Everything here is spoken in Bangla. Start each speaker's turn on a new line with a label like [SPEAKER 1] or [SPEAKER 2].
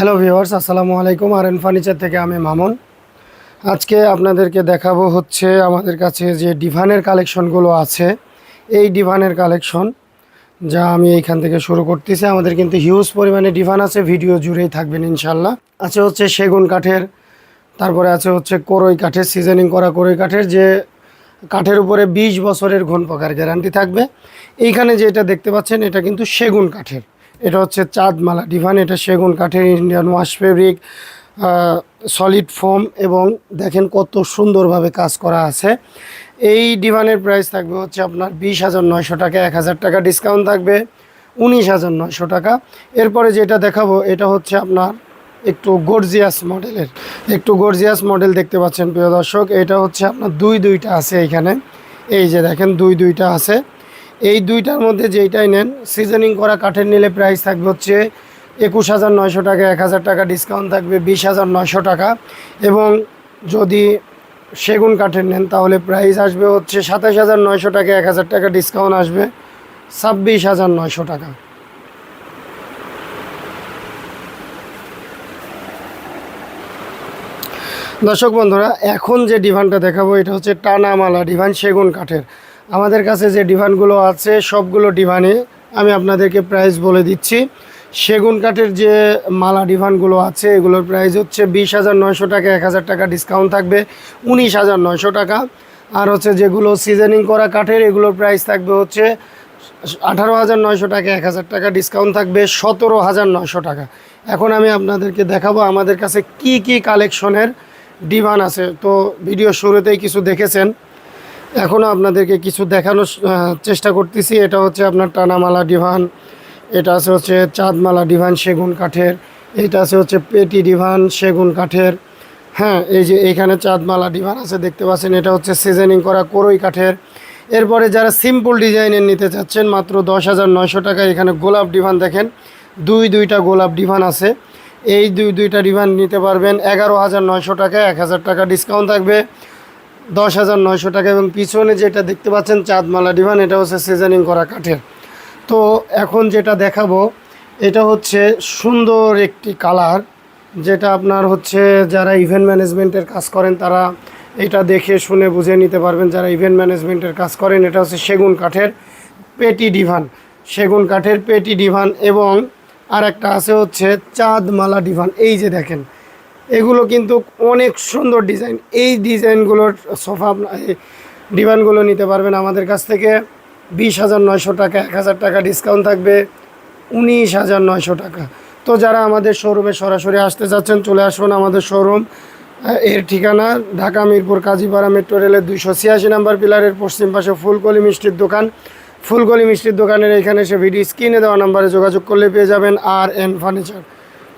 [SPEAKER 1] হ্যালো ভিউয়ার্স আসসালামু আলাইকুম। আর এন ফার্নিচার থেকে আমি মামুন। আজকে আপনাদেরকে দেখাবো হচ্ছে আমাদের কাছে যে ডিভানের কালেকশনগুলো আছে। এই ডিভানের কালেকশন যা আমি এইখান থেকে শুরু করতেছি। আমাদের কিন্তু হিউজ পরিমাণে ডিভান আছে ভিডিও জুড়েই থাকবেন ইনশাল্লাহ আছে হচ্ছে সেগুন কাঠের, তারপরে আছে হচ্ছে কোরই কাঠের সিজনিং করা কোরই কাঠের, যে কাঠের উপরে ২০ বছরের ঘন পাকার গ্যারান্টি থাকবে। এইখানে যেটা দেখতে পাচ্ছেন, এটা কিন্তু সেগুন কাঠের। এটা হচ্ছে চাঁদমালা। ডিভান, এটা সেগুন কাঠের Indian wash fabric solid foam এবং দেখেন কত সুন্দরভাবে কাজ করা আছে। এই ডিভানের প্রাইস থাকবে হচ্ছে আপনার বিশ হাজার নয়শো টাকা, এক হাজার টাকা ডিসকাউন্ট থাকবে উনিশ হাজার নয়শো টাকা। এরপরে যেটা দেখাবো, এটা হচ্ছে আপনার একটু গর্জিয়াস মডেলের একটু গর্জিয়াস মডেল দেখতে পাচ্ছেন প্রিয় দর্শক। এটা হচ্ছে আপনার দুই দুইটা আছে এইখানে এই যে দেখেন দুই দুইটা আছে। এই দুইটার মধ্যে যেইটাই নেন সিজনিং করা কাঠের নিলে প্রাইস থাকবে হচ্ছে একুশ হাজার নয়শো টাকা, এক হাজার টাকা ডিসকাউন্ট থাকবে বিশ হাজার নয়শো টাকা এবং যদি সেগুন কাঠের নেন তাহলে প্রাইস আসবে হচ্ছে সাতাশ হাজার নয়শো টাকা, এক হাজার টাকা ডিসকাউন্ট আসবে ছাব্বিশ হাজার নয়শো টাকা। দর্শক বন্ধুরা, এখন যে ডিভানটা দেখাবো, এটা হচ্ছে টানামালা ডিভান সেগুন কাঠের। আমাদের কাছে যে ডিভানগুলো আছে, সবগুলো ডিভানে আমি আপনাদেরকে প্রাইস বলে দিচ্ছি। সেগুন কাঠের যে মালা ডিভানগুলো আছে, এগুলোর প্রাইস হচ্ছে বিশ হাজার নয়শো টাকা, এক হাজার টাকা ডিসকাউন্ট থাকবে উনিশ হাজার নয়শো টাকা। আর হচ্ছে যেগুলো সিজনিং করা কাঠের, এগুলোর প্রাইস থাকবে হচ্ছে আঠারো হাজার নয়শো টাকা, এক হাজার টাকা ডিসকাউন্ট থাকবে সতেরো হাজার নয়শো টাকা। এখন আমি আপনাদেরকে দেখাবো আমাদের কাছে কি কি কালেকশনের ডিভান আছে। তো ভিডিও শুরুতেই কিছু দেখেছেন। এখনও আপনাদেরকে কিছু দেখানোর চেষ্টা করতেছি। এটা হচ্ছে আপনার টানামালা ডিভান, এটা আছে হচ্ছে চাঁদমালা ডিভান সেগুন কাঠের, এটা আছে হচ্ছে পেটি ডিভান সেগুন কাঠের। হ্যাঁ এই যে এইখানে চাঁদমালা ডিভান আছে, দেখতে পাচ্ছেন, এটা হচ্ছে সিজনিং করা কোরই কাঠের। এরপরে যারা সিম্পল ডিজাইনের নিতে চাচ্ছেন, মাত্র দশ হাজার নয়শো টাকা এখানে গোলাপ ডিভান দেখেন, দুই দুইটা গোলাপ ডিভান আছে। এই দুই দুইটা ডিভান নিতে পারবেন এগারো হাজার নয়শো টাকা এক হাজার টাকা ডিসকাউন্ট থাকবে। দশ হাজার নয়শো টাকা এবং পিছনে যেটা দেখতে পাচ্ছেন চাঁদমালা ডিভান, এটা হচ্ছে সিজনিং করা কাঠের। তো এখন যেটা দেখাবো, এটা হচ্ছে সুন্দর একটি কালার, যেটা আপনার হচ্ছে যারা ইভেন্ট ম্যানেজমেন্টের কাজ করেন, তারা এটা দেখে শুনে বুঝে নিতে পারবেন যারা ইভেন্ট ম্যানেজমেন্টের কাজ করেন। এটা হচ্ছে সেগুন কাঠের পেটি ডিভান, সেগুন কাঠের পেটি ডিভান এবং আর একটা আছে হচ্ছে চাঁদমালা ডিভান। এই যে দেখেন এগুলো কিন্তু অনেক সুন্দর ডিজাইন। এই ডিজাইনগুলোর সোফা ডিভানগুলো নিতে পারবেন আমাদের কাছ থেকে। বিশ হাজার নয়শো টাকা, এক হাজার টাকা ডিসকাউন্ট থাকবে। উনিশ হাজার নয়শো টাকা। তো যারা আমাদের শোরুমে সরাসরি আসতে চাচ্ছেন চলে আসুন আমাদের শোরুম। এর ঠিকানা ঢাকা মিরপুর কাজীপাড়া মেট্রো রেলের দুইশো ছিয়াশি নাম্বার পিলারের পশ্চিম পাশে ফুলকলি মিষ্টির দোকান। ফুলকলি মিষ্টির দোকানের এখানে এসে ভিডিও স্ক্রিনে দেওয়া নাম্বারে যোগাযোগ করলে পেয়ে যাবেন আর এন ফার্নিচার।